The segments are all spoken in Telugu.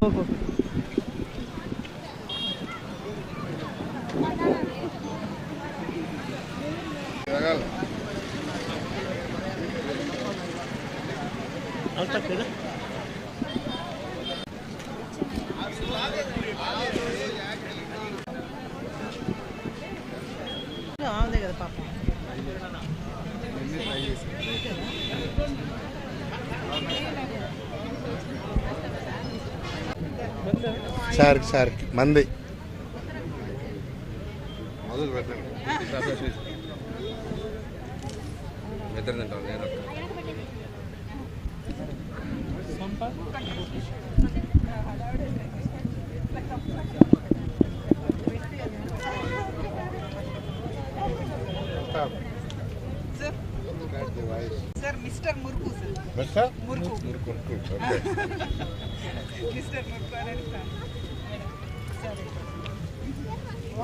ಹೋಗು కదా పాపం. షార్క్ షార్క్ మంది. మొదలు పెట్టండి. Sir mister Murukku sir. Mister? Murukku. Mister Murukku అనేది సార్. సరే.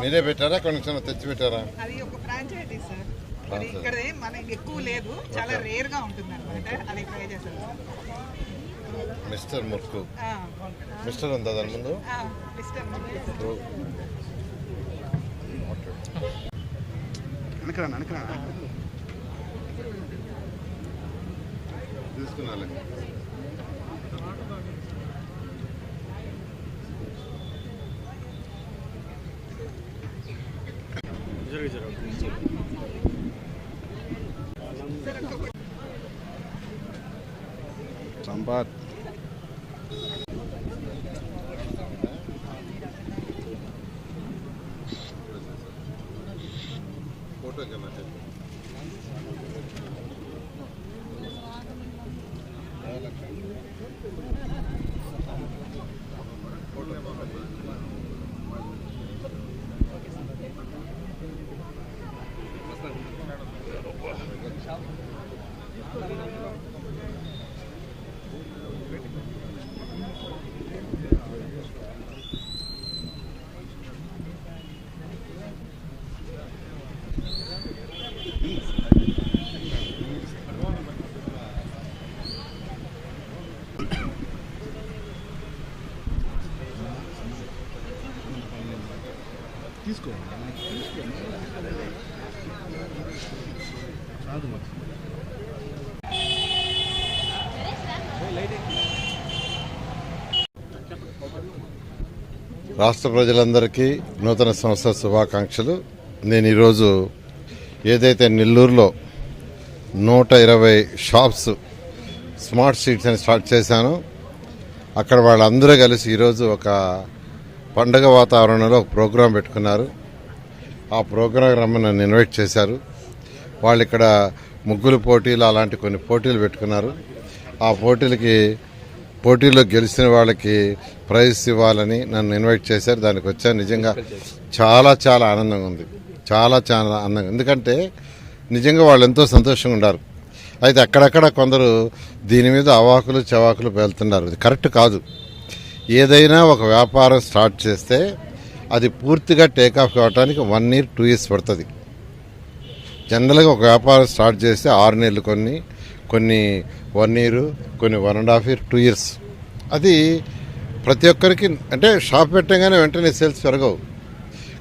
మీరే పెట్టారా? కొంచెం తెచ్చి పెట్టారా? అది ఒక ఫ్రాంచైజీ సార్. ఇక్కడ మనకి ఎక్కువ లేదు. చాలా రేర్గా ఉంటుంది అనమాట అది ట్రై చేశాను మిస్టర్ ముర్కు ఆ, మిస్టర్ ఉందా దాని ముందు? ఆ, మిస్టర్ మురుకు వెనకరా వెనకరా. తీసుకున్నాలే. సంపాద్ తీసుకో రాష్ట్ర ప్రజలందరికీ నూతన సంవత్సర శుభాకాంక్షలు. నేను ఈరోజు ఏదైతే నెల్లూరులో నూట ఇరవై షాప్స్ స్మార్ట్ స్ట్రీట్స్ అని స్టార్ట్ చేశానో అక్కడ వాళ్ళందరూ కలిసి ఈరోజు ఒక పండగ వాతావరణంలో ఒక ప్రోగ్రాం పెట్టుకున్నారు. ఆ ప్రోగ్రాం రమ్మని నన్ను ఇన్వైట్ చేశారు. వాళ్ళు ఇక్కడ ముగ్గులు పోటీలు అలాంటి కొన్ని పోటీలు పెట్టుకున్నారు. ఆ పోటీలకి పోటీలో గెలిచిన వాళ్ళకి ప్రైజ్ ఇవ్వాలని నన్ను ఇన్వైట్ చేశారు. దానికి వచ్చాను. నిజంగా చాలా చాలా ఆనందంగా ఉంది. చాలా చాలా ఆనందంగా ఎందుకంటే నిజంగా వాళ్ళు ఎంతో సంతోషంగా ఉన్నారు అయితే అక్కడక్కడ కొందరు దీని మీద అవాకులు చవాకులు వెళ్తున్నారు ఇది కరెక్ట్ కాదు. ఏదైనా ఒక వ్యాపారం స్టార్ట్ చేస్తే అది పూర్తిగా టేకాఫ్ కావడానికి వన్ ఇయర్ టూ ఇయర్స్ పడుతుంది. జనరల్గా ఒక వ్యాపారం స్టార్ట్ చేస్తే ఆరు నెలలు కొన్ని కొన్ని వన్ ఇయర్ కొన్ని one and half year two years. అది ప్రతి ఒక్కరికి అంటే షాప్ పెట్టగానే వెంటనే సేల్స్ పెరగవు.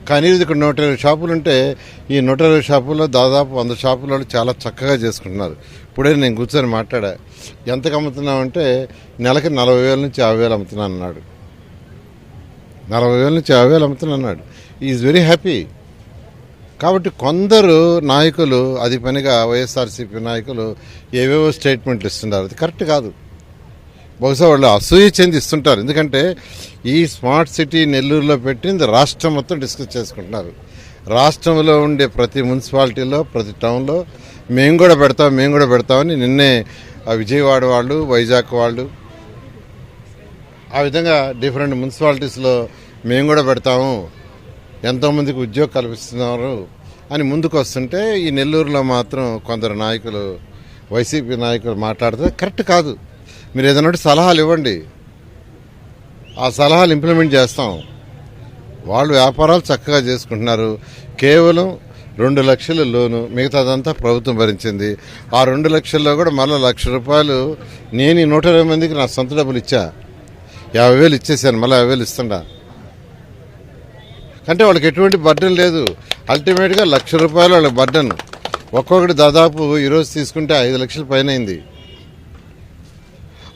కానీ ఇది ఇక్కడ నూట ఇరవై షాపులు ఉంటే ఈ నూట ఇరవై షాపుల్లో దాదాపు వంద షాపుల చాలా చక్కగా చేసుకుంటున్నారు. ఇప్పుడే నేను కూర్చొని మాట్లాడా ఎంతకు అమ్ముతున్నామంటే నెలకి నలభై వేల నుంచి యాభై వేలు అమ్ముతున్నాను అన్నాడు. నలభై వేల నుంచి యాభై వేలు అమ్ముతున్నాను అన్నాడు. ఈజ్ వెరీ హ్యాపీ కాబట్టి కొందరు నాయకులు అది పనిగా వైఎస్ఆర్సీపీ నాయకులు ఏవేవో స్టేట్మెంట్లు ఇస్తున్నారు. అది కరెక్ట్ కాదు. బహుశా వాళ్ళు అసూయ చెందిస్తుంటారు ఎందుకంటే ఈ స్మార్ట్ సిటీ నెల్లూరులో పెట్టింది రాష్ట్రం మొత్తం డిస్కస్ చేసుకుంటున్నారు. రాష్ట్రంలో ఉండే ప్రతి మున్సిపాలిటీలో ప్రతి టౌన్లో మేము కూడా పెడతాం మేము కూడా పెడతామని నిన్నే ఆ విజయవాడ వాళ్ళు వైజాగ్ వాళ్ళు ఆ విధంగా డిఫరెంట్ మున్సిపాలిటీస్లో మేము కూడా పెడతాము ఎంతోమందికి ఉద్యోగం కల్పిస్తున్నారు అని ముందుకు వస్తుంటే ఈ నెల్లూరులో మాత్రం కొందరు నాయకులు వైసీపీ నాయకులు మాట్లాడితే కరెక్ట్ కాదు. మీరు ఏదైనా ఒకటి సలహాలు ఇవ్వండి. ఆ సలహాలు ఇంప్లిమెంట్ చేస్తాం. వాళ్ళు వ్యాపారాలు చక్కగా చేసుకుంటున్నారు. కేవలం రెండు లక్షల లోను మిగతాదంతా ప్రభుత్వం భరించింది. ఆ రెండు లక్షల్లో కూడా మళ్ళీ లక్ష రూపాయలు నేను ఈ నూట ఇరవై మందికి నా సొంత డబ్బులు ఇచ్చా. యాభై వేలు ఇచ్చేసాను మళ్ళీ యాభై వేలు ఇస్తుండా అంటే వాళ్ళకి ఎటువంటి బర్డన్ లేదు. అల్టిమేట్గా లక్ష రూపాయలు వాళ్ళ బర్డన్. ఒక్కొక్కటి దాదాపు ఈరోజు తీసుకుంటే ఐదు లక్షల పైన అయింది.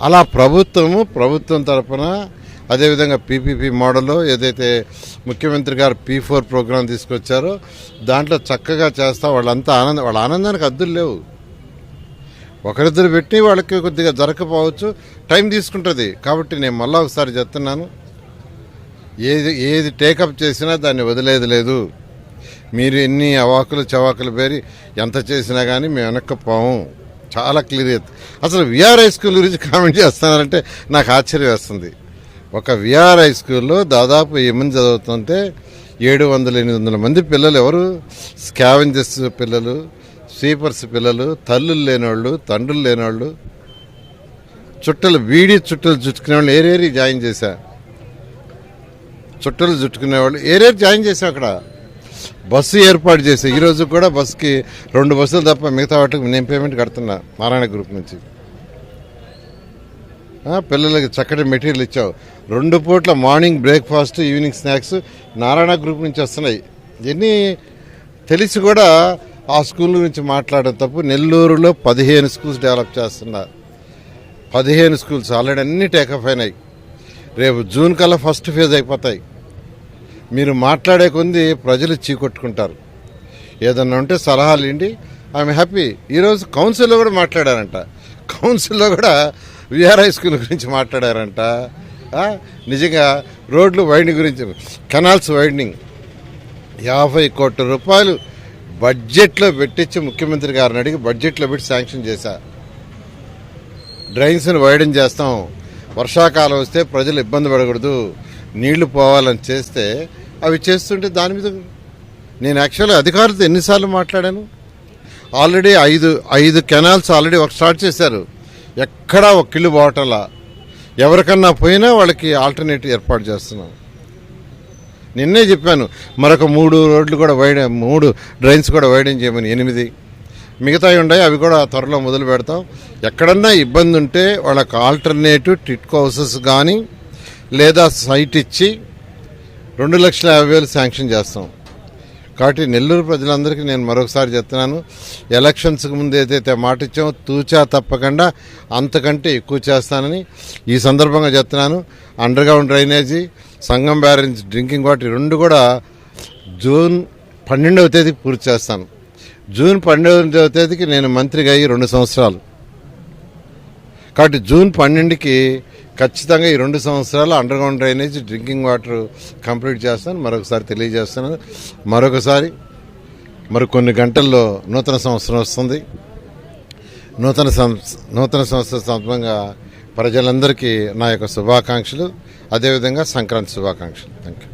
అలా ప్రభుత్వము ప్రభుత్వం తరఫున అదేవిధంగా పీపీపీ మోడల్లో ఏదైతే ముఖ్యమంత్రి గారు పీ ఫోర్ ప్రోగ్రాం తీసుకొచ్చారో దాంట్లో చక్కగా చేస్తా వాళ్ళంతా ఆనందం వాళ్ళ ఆనందానికి అద్దులు లేవు. ఒకరిద్దరు పెట్టి వాళ్ళకి కొద్దిగా జరగకపోవచ్చు టైం తీసుకుంటుంది. కాబట్టి నేను మళ్ళా ఒకసారి చెప్తున్నాను. ఏది ఏది టేకప్ చేసినా దాన్ని వదిలేదు లేదు. మీరు ఎన్ని అవాకులు చవాకులు పేరి ఎంత చేసినా కానీ మేము వెనక్కపోము చాలా క్లియర్ అసలు విఆర్ హై స్కూల్ గురించి కామెంట్ చేస్తున్నారంటే నాకు ఆశ్చర్యం వేస్తుంది. ఒక విఆర్ హై స్కూల్లో దాదాపు ఏమని చదువుతుంటే ఏడు వందల ఎనిమిది వందల మంది పిల్లలు ఎవరు? స్కావెంజర్స్ పిల్లలు స్వీపర్స్ పిల్లలు తల్లులు లేనివాళ్ళు తండ్రులు లేనివాళ్ళు చుట్టలు బీడీ చుట్టలు చుట్టుకునే వాళ్ళు ఏరేరి జాయిన్ చేశా. చుట్టలు చుట్టుకునేవాళ్ళు ఏరేరి జాయిన్ చేశాం అక్కడ. బస్సు ఏర్పాటు చేసి ఈరోజు కూడా బస్సుకి రెండు బస్సులు తప్ప మిగతా వాటికి నేను పేమెంట్ కడుతున్నా నారాయణ గ్రూప్ నుంచి. పిల్లలకి చక్కటి మెటీరియల్ ఇచ్చావు. రెండు పూట్ల morning breakfast evening snacks Narayana group నుంచి వస్తున్నాయి. ఇవన్నీ తెలిసి కూడా ఆ స్కూల్ గురించి మాట్లాడడం తప్పు. నెల్లూరులో పదిహేను స్కూల్స్ డెవలప్ చేస్తున్నా. పదిహేను స్కూల్స్ ఆల్రెడీ అన్ని టేకప్ అయినాయి. రేపు జూన్ కల్లా ఫస్ట్ ఫేజ్ అయిపోతాయి. మీరు మాట్లాడే కొంది ప్రజలు చీకొట్టుకుంటారు. ఏదన్నా ఉంటే సలహాలు ఇండి ఐఎమ్ హ్యాపీ. ఈరోజు కౌన్సిల్లో కూడా మాట్లాడారంట. కౌన్సిల్లో కూడా విఆర్ హై స్కూల్ గురించి మాట్లాడారంట. నిజంగా రోడ్లు వైడింగ్ గురించి కెనాల్స్ వైడింగ్. యాభై కోట్ల రూపాయలు బడ్జెట్లో పెట్టించి ముఖ్యమంత్రి గారిని అడిగి బడ్జెట్లో పెట్టి శాంక్షన్ చేశా. డ్రైన్స్ని వైడన్ చేస్తాం. వర్షాకాలం వస్తే ప్రజలు ఇబ్బంది పడకూడదు. నీళ్ళు పోవాలని చేస్తే అవి చేస్తుంటే దాని మీద నేను యాక్చువల్గా అధికారులతో ఎన్నిసార్లు మాట్లాడాను. ఆల్రెడీ ఐదు ఐదు కెనాల్స్ ఆల్రెడీ ఒక స్టార్ట్ చేశారు. ఎక్కడా ఒక కిలో పోవటంలా. ఎవరికన్నా పోయినా వాళ్ళకి ఆల్టర్నేటివ్ ఏర్పాటు చేస్తున్నాం. నిన్నే చెప్పాను మరొక మూడు రోడ్లు కూడా వైడ్ మూడు డ్రైన్స్ కూడా వైడింగ్ చేయమని ఎనిమిది. మిగతావి ఉన్నాయి అవి కూడా త్వరలో మొదలు పెడతాం. ఎక్కడన్నా ఇబ్బంది ఉంటే వాళ్ళకి ఆల్టర్నేటివ్ టిట్కో హౌసెస్ కానీ లేదా సైట్ ఇచ్చి రెండు లక్షల యాభై వేలు శాంక్షన్ చేస్తాం. కాబట్టి నెల్లూరు ప్రజలందరికీ నేను మరొకసారి చెప్తున్నాను ఎలక్షన్స్కి ముందు ఏదైతే మాట ఇచ్చామో తూచా తప్పకుండా అంతకంటే ఎక్కువ చేస్తానని ఈ సందర్భంగా చెప్తున్నాను. Underground drainage Sangam barons drinking water రెండు కూడా జూన్ పన్నెండవ తేదీకి పూర్తి చేస్తాను. జూన్ పన్నెండవ తేదీకి నేను మంత్రిగా అయ్యి రెండు సంవత్సరాలు. కాబట్టి జూన్ పన్నెండుకి ఖచ్చితంగా ఈ రెండు సంవత్సరాలు underground drainage drinking water complete చేస్తాను. మరొకసారి తెలియజేస్తున్నాను మరొకసారి మరి కొన్ని గంటల్లో నూతన సంవత్సరం వస్తుంది. నూతన సం- నూతన సంవత్సర సందర్భంగా ప్రజలందరికీ నా యొక్క శుభాకాంక్షలు. అదేవిధంగా సంక్రాంతి శుభాకాంక్షలు. Thank you